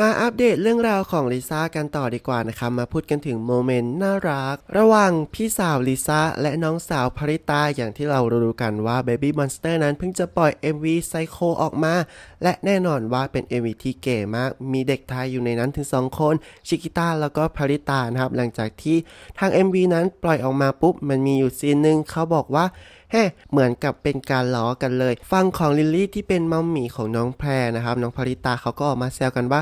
มาอัปเดตเรื่องราวของลิซ่ากันต่อดีกว่านะครับ มาพูดกันถึงโมเมนต์น่ารัก ระหว่างพี่สาวลิซ่าและน้องสาวภริตาอย่างที่เรารู้กันว่า Baby Monster นั้นเพิ่งจะปล่อย MV Psycho ออกมา และแน่นอนว่าเป็น MV ที่เก๋มาก มีเด็กไทยอยู่ในนั้นถึง 2 คน ชิกิต้าแล้วก็ภริตานะครับ หลังจากที่ทาง MV นั้นปล่อยออกมาปุ๊บ มันมีอยู่ซีนหนึ่งเขาบอกว่า ฮ้เหมือนกับเป็นการล้อกันเลย ฟังของลิลลี่ที่เป็นมัมหมี่ของน้องแพรนะครับ น้องภริตาเขาก็ออกมาแซวกันว่า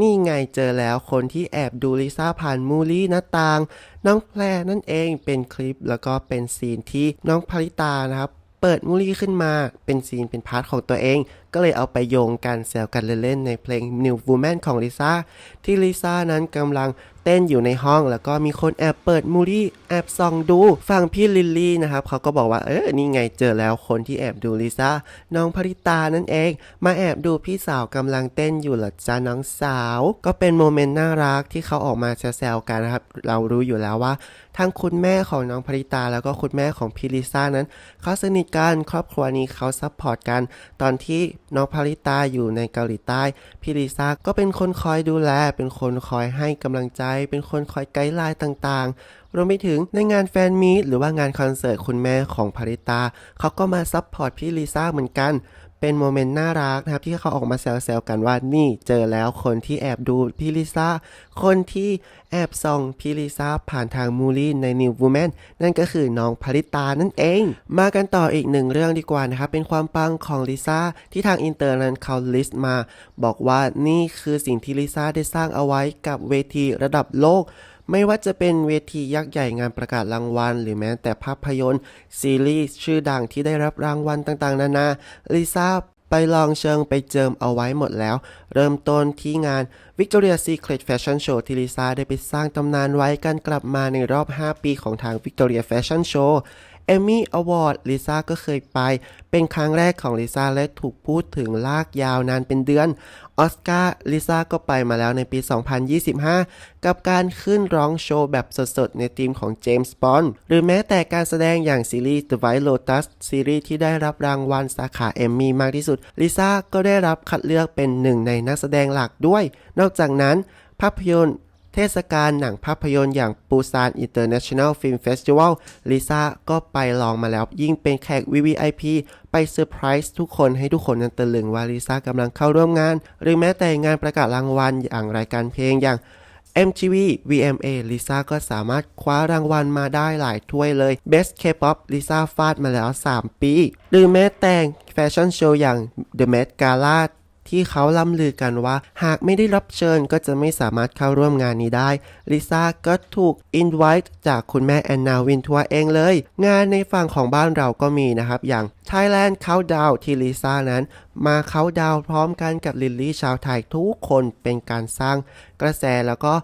นี่ไงเจอแล้วคนที่แอบดูลิซ่าผ่านมูลี่หน้าต่าง น้องแพรนั่นเองเป็นคลิปแล้วก็เป็นซีนที่น้องภริตานะครับ เปิดมูลี่ขึ้นมาเป็นซีนเป็นพาร์ทของตัวเอง ก็เลยเอาไปโยงกันแซวกันเล่นๆในเพลง New Woman ของลิซ่าที่ลิซ่านั้นกำลังเต้นอยู่ในห้องแล้วก็มีคนแอบเปิดมูลี่แอบส่องดูฝั่งพี่ลิลลี่นะครับเขาก็บอกว่าเออนี่ไงเจอแล้วคนที่แอบดูลิซ่าน้องภริตานั่นเอง มาแอบดูพี่สาวกำลังเต้นอยู่หรอจ้าน้องสาว ก็เป็นโมเมนต์น่ารักที่เขาออกมาแซวกันนะครับเรารู้อยู่แล้วว่าทั้งคุณแม่ของน้องภริตาแล้วก็คุณแม่ของพี่ลิซ่านั้นเขาสนิทกันครอบครัวนี้เขาซัพพอร์ตกันตอนที่ น้องพาริตาอยู่ในเกาหลีใต้ พี่ลิซ่าก็เป็นคนคอยดูแล เป็นคนคอยให้กำลังใจ เป็นคนคอยไกด์ไลน์ต่างๆ รวมไปถึงในงานแฟนมีตหรือว่างานคอนเสิร์ตคุณแม่ของพาริตาเขาก็มาซัพพอร์ตพี่ลิซ่าเหมือนกัน เป็นโมเมนต์น่ารักนะครับที่เขาออกมาแซวๆกันว่านี่เจอแล้วคนที่แอบดูพี่ลิซ่าคนที่แอบส่องพี่ลิซ่าผ่านทางมูลี่ใน New Woman นั่นก็คือน้องภริตานั่นเอง มากันต่ออีกหนึ่งเรื่องดีกว่านะครับ เป็นความปังของลิซ่าที่ทางอินเตอร์นั้นเขาลิสต์มา บอกว่านี่คือสิ่งที่ลิซ่าได้สร้างเอาไว้กับเวทีระดับโลก ไม่ว่าจะเป็นเวทียักษ์ใหญ่งานประกาศรางวัล หรือแม้แต่ภาพยนตร์ ซีรีส์ชื่อดังที่ได้รับรางวัลต่างๆ นานาลิซ่าไปลองเชิงไปเจิมเอาไว้หมดแล้ว เริ่มต้นที่งาน Victoria Secret Fashion Show ที่ลิซ่าได้ไปสร้างตำนานไว้กันกลับมาในรอบ 5 ปีของทาง Victoria Fashion Show เอมี่อวอร์ดลิซ่าก็เคยไป เป็นครั้งแรกของลิซ่าและถูกพูดถึงลากยาวนานเป็นเดือน ออสการ์ลิซ่าก็ไปมาแล้วในปี 2025 กับการขึ้นร้องโชว์แบบสดๆ ในทีมของเจมส์บอนด์หรือแม้แต่การแสดงอย่างซีรีส์ The White Lotus ซีรีส์ที่ได้รับรางวัลสาขาเอมมี่มากที่สุด ลิซ่าก็ได้รับคัดเลือกเป็นหนึ่งในนักแสดงหลักด้วย นอกจากนั้น ภาพยนตร์ เทศกาลหนังภาพยนตร์อย่างปูซานอินเตอร์เนชั่นแนลฟิล์มเฟสติวัลลิซ่าก็ไปลองมาแล้วยิ่งเป็นแขก VVIP ไปเซอร์ไพรส์ทุกคนให้ทุกคนนั้นตะลึงว่าลิซ่ากำลังเข้าร่วมงาน หรือแม้แต่งานประกาศรางวัลอย่างรายการเพลงอย่าง MTV VMA ลิซ่าก็สามารถคว้ารางวัลมาได้หลายถ้วยเลย Best K-pop ลิซ่าฟาดมาแล้ว 3 ปี หรือแม้แต่แฟชั่นโชว์อย่าง The Met Gala ที่เขาล่ำลือกันว่า หากไม่ได้รับเชิญก็จะไม่สามารถเข้าร่วมงานนี้ได้ ลิซ่าก็ถูก invite จากคุณแม่แอนนาวินทัวเองเลย งานในฝั่งของบ้านเราก็มีนะครับ อย่าง Thailand Countdown ที่ลิซ่านั้น มาเขาดาวพร้อมกันกับลิลลี่ชาวไทยทุกคนเป็นการสร้างกระแสแล้วก็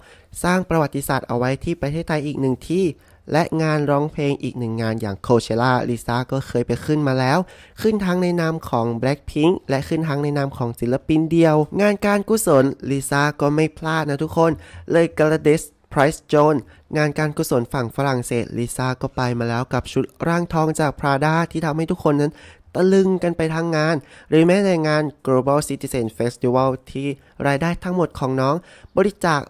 สร้างประวัติศาสตร์เอาไว้ที่ประเทศไทยอีกหนึ่งที่ และงานร้องเพลงอีกหนึ่งงานอย่างโคเชล่าลิซ่าก็เคยไปขึ้นมาแล้ว ขึ้นทั้งในนามของ Blackpink และขึ้นทั้งในนามของศิลปินเดียว งานการกุศลลิซ่าก็ไม่พลาดนะทุกคน เลยกระเดสไพรส์โจนงานการกุศลฝั่งฝรั่งเศสลิซ่าก็ไปมาแล้วกับชุดร่างทองจากพราด้าที่ทำให้ทุกคนนั้น ตะลึงกันไปทางงาน หรือแม้แต่งาน Global Citizen Festival ที่รายได้ทั้งหมดของน้อง บริจาค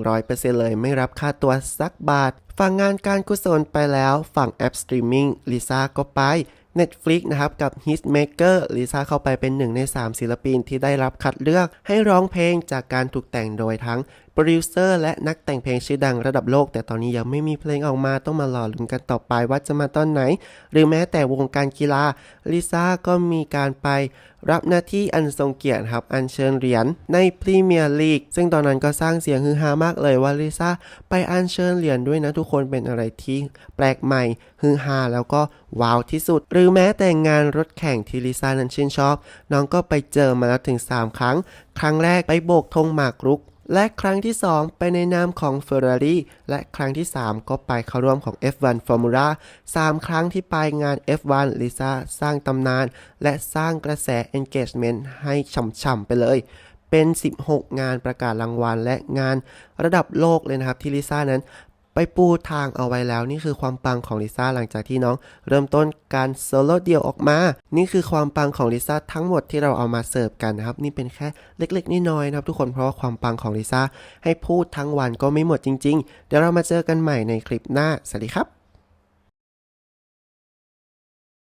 100%เลยไม่รับค่าตัวสักบาท ฝั่งงานการกุศลไปแล้ว ฝั่งแอปสตรีมมิ่งลิซ่าก็ไป Netflix นะครับกับ Hitmaker ลิซ่าเข้าไปเป็นหนึ่งใน 3 ศิลปินที่ได้รับคัดเลือกให้ร้องเพลงจากการถูกแต่งโดยทั้งโปรดิวเซอร์และนักแต่งเพลงชื่อดังระดับโลก แต่ตอนนี้ยังไม่มีเพลงออกมาต้องมารอลุ้นกันต่อไปว่าจะมาตอนไหน หรือแม้แต่วงการกีฬาลิซ่าก็มีการไปรับหน้าที่อันทรงเกียรติครับ อัญเชิญเหรียญในพรีเมียร์ลีกซึ่งตอนนั้นก็สร้างเสียงฮือฮามากเลยว่าลิซ่าไปอัญเชิญเหรียญด้วยนะทุกคนเป็นอะไรที่แปลกใหม่ฮือฮาแล้วก็ว้าวที่สุดหรืือแม้แต่งานรถแข่งที่ลิซ่านั้นชื่นชอบ น้องก็ไปเจอมาแล้วถึง 3 ครั้ง ครั้งแรกไปโบกธงหมากรุก และครั้งที่ 2 ไปในนามของ Ferrari และครั้งที่ 3 ก็ไปเข้าร่วมของ F1 Formula 3 ครั้งที่ไปงาน F1 ลิซ่าสร้างตำนาน และสร้างกระแส engagement ให้ฉ่ำๆไปเลยเป็น 16 งานประกาศรางวัลและงานระดับโลกเลยนะครับที่ลิซ่านั้น ไปปูทางเอาไว้แล้วนี่คือความปังของลิซ่าหลังจากที่น้อง เริ่มต้นการโซโล่เดี่ยวออกมา นี่คือความปังของลิซ่าทั้งหมดที่เราเอามาเสิร์ฟกันนะครับ นี่เป็นแค่เล็กๆน้อยๆนะครับทุกคนเพราะว่าความปังของลิซ่าให้พูดทั้งวันก็ไม่หมดจริง ๆ เดี๋ยวเรามาเจอกันใหม่ในคลิปหน้าสวัสดีครับ